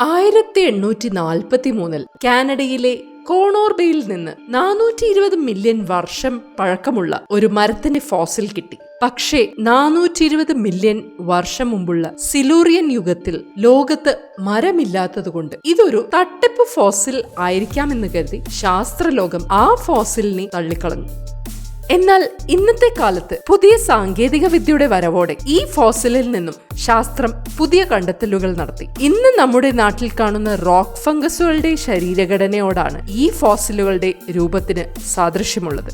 ആയിരത്തി എണ്ണൂറ്റി നാൽപ്പത്തി മൂന്നിൽ കാനഡയിലെ കോണോർബയിൽ നിന്ന് നാനൂറ്റി ഇരുപത് മില്യൺ വർഷം പഴക്കമുള്ള ഒരു മരത്തിന്റെ ഫോസിൽ കിട്ടി. പക്ഷേ നാനൂറ്റി ഇരുപത് മില്യൺ വർഷം മുമ്പുള്ള സിലൂറിയൻ യുഗത്തിൽ ലോകത്ത് മരമില്ലാത്തതുകൊണ്ട് ഇതൊരു തട്ടിപ്പ് ഫോസിൽ ആയിരിക്കാമെന്ന് കരുതി ശാസ്ത്രലോകം ആ ഫോസിലിനെ തള്ളിക്കളഞ്ഞു. എന്നാൽ ഇന്നത്തെ കാലത്ത് പുതിയ സാങ്കേതിക വിദ്യയുടെ വരവോടെ ഈ ഫോസിലിൽ നിന്നും ശാസ്ത്രം പുതിയ കണ്ടെത്തലുകൾ നടത്തി. ഇന്ന് നമ്മുടെ നാട്ടിൽ കാണുന്ന റോക്ക് ഫംഗസുകളുടെ ശരീരഘടനയോടാണ് ഈ ഫോസിലുകളുടെ രൂപത്തിന് സാദൃശ്യമുള്ളത്.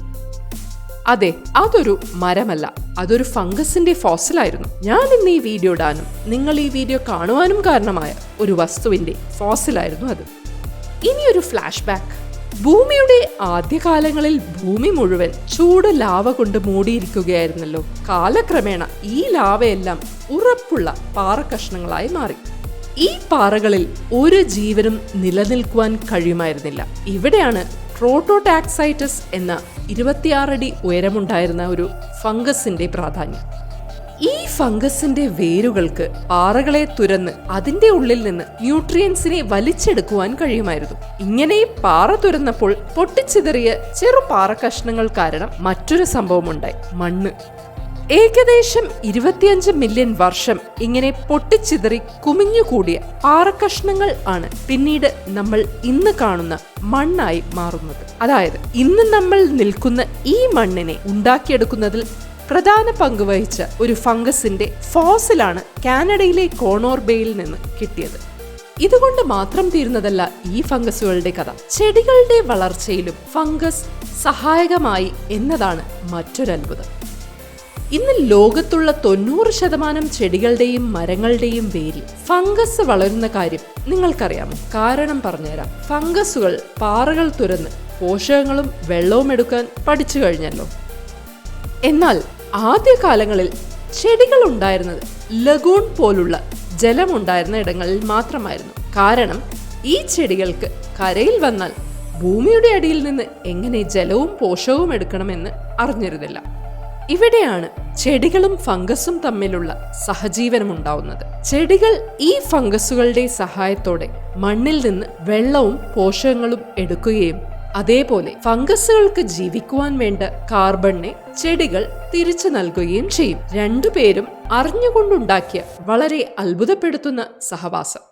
അതെ അതൊരു മരമല്ല അതൊരു ഫംഗസിന്റെ ഫോസിലായിരുന്നു. ഞാൻ ഇന്ന് ഈ വീഡിയോ ഇടാനും നിങ്ങൾ ഈ വീഡിയോ കാണുവാനും കാരണമായ ഒരു വസ്തുവിന്റെ ഫോസിലായിരുന്നു അത്. ഇനിയൊരു ഫ്ലാഷ് ബാക്ക് ഭൂമിയുടെ ആദ്യകാലങ്ങളിൽ ഭൂമി മുഴുവൻ ചൂട് ലാവ കൊണ്ട് മൂടിയിരിക്കുകയായിരുന്നല്ലോ. കാലക്രമേണ ഈ ലാവയെല്ലാം ഉറപ്പുള്ള പാറക്കഷ്ണങ്ങളായി മാറി. ഈ പാറകളിൽ ഒരു ജീവനും നിലനിൽക്കുവാൻ കഴിയുമായിരുന്നില്ല. ഇവിടെയാണ് പ്രോട്ടോടാക്സൈറ്റസ് എന്ന ഇരുപത്തിയാറടി ഉയരമുണ്ടായിരുന്ന ഒരു ഫംഗസിന്റെ പ്രാധാന്യം. ഫംഗസിന്റെ വേരുകൾക്ക് പാറകളെ തുരന്ന് അതിന്റെ ഉള്ളിൽ നിന്ന് ന്യൂട്രിയൻസിനെ വലിച്ചെടുക്കുവാൻ കഴിയുമായിരുന്നു. ഇങ്ങനെ പാറ തുരന്നപ്പോൾ പൊട്ടിച്ചിതറിയ ചെറു പാറ കഷ്ണങ്ങൾ കാരണം മറ്റൊരു സംഭവമുണ്ടായി. മണ്ണ്. ഏകദേശം ഇരുപത്തിയഞ്ച് മില്യൺ വർഷം ഇങ്ങനെ പൊട്ടിച്ചിതറി കുമിഞ്ഞുകൂടിയ പാറക്കഷ്ണങ്ങൾ ആണ് പിന്നീട് നമ്മൾ ഇന്ന് കാണുന്ന മണ്ണായി മാറുന്നത്. അതായത് ഇന്ന് നമ്മൾ നിൽക്കുന്ന ഈ മണ്ണിനെ ഉണ്ടാക്കിയെടുക്കുന്നതിൽ പ്രധാന പങ്ക് വഹിച്ച ഒരു ഫംഗസിന്റെ ഫോസിലാണ് കാനഡയിലെ കോണോർബേയിൽ നിന്ന് കിട്ടിയത്. ഇതുകൊണ്ട് മാത്രം തീരുന്നതല്ല ഈ ഫംഗസുകളുടെ കഥ. ചെടികളുടെ വളർച്ചയിലും ഫംഗസ് സഹായകമായി എന്നതാണ് മറ്റൊരത്ഭുതം ഇന്ന് ലോകത്തുള്ള തൊണ്ണൂറ് ശതമാനം ചെടികളുടെയും മരങ്ങളുടെയും വേരിൽ ഫംഗസ് വളരുന്ന കാര്യം നിങ്ങൾക്കറിയാമോ? കാരണം പറഞ്ഞുതരാം. ഫംഗസുകൾ പാറകൾ തുരന്ന് പോഷകങ്ങളും വെള്ളവും എടുക്കാൻ പഠിച്ചു കഴിഞ്ഞല്ലോ. എന്നാൽ ആദ്യകാലങ്ങളിൽ ചെടികൾ ഉണ്ടായിരുന്നത് ലഗൂൺ പോലുള്ള ജലമുണ്ടായിരുന്ന ഇടങ്ങളിൽ മാത്രമായിരുന്നു. കാരണം ഈ ചെടികൾക്ക് കരയിൽ വന്നാൽ ഭൂമിയുടെ അടിയിൽ നിന്ന് എങ്ങനെ ജലവും പോഷകവും എടുക്കണമെന്ന് അറിഞ്ഞിരുന്നില്ല. ഇവിടെയാണ് ചെടികളും ഫംഗസും തമ്മിലുള്ള സഹജീവനം ഉണ്ടാവുന്നത് ചെടികൾ ഈ ഫംഗസുകളുടെ സഹായത്തോടെ മണ്ണിൽ നിന്ന് വെള്ളവും പോഷകങ്ങളും എടുക്കുകയും അതേപോലെ ഫംഗസുകൾക്ക് ജീവിക്കുവാൻ വേണ്ട കാർബണിനെ ചെടികൾ തിരിച്ചു നൽകുകയും ചെയ്യും. രണ്ടുപേരും അറിഞ്ഞുകൊണ്ടുണ്ടാക്കിയ വളരെ അത്ഭുതപ്പെടുത്തുന്ന സഹവാസം.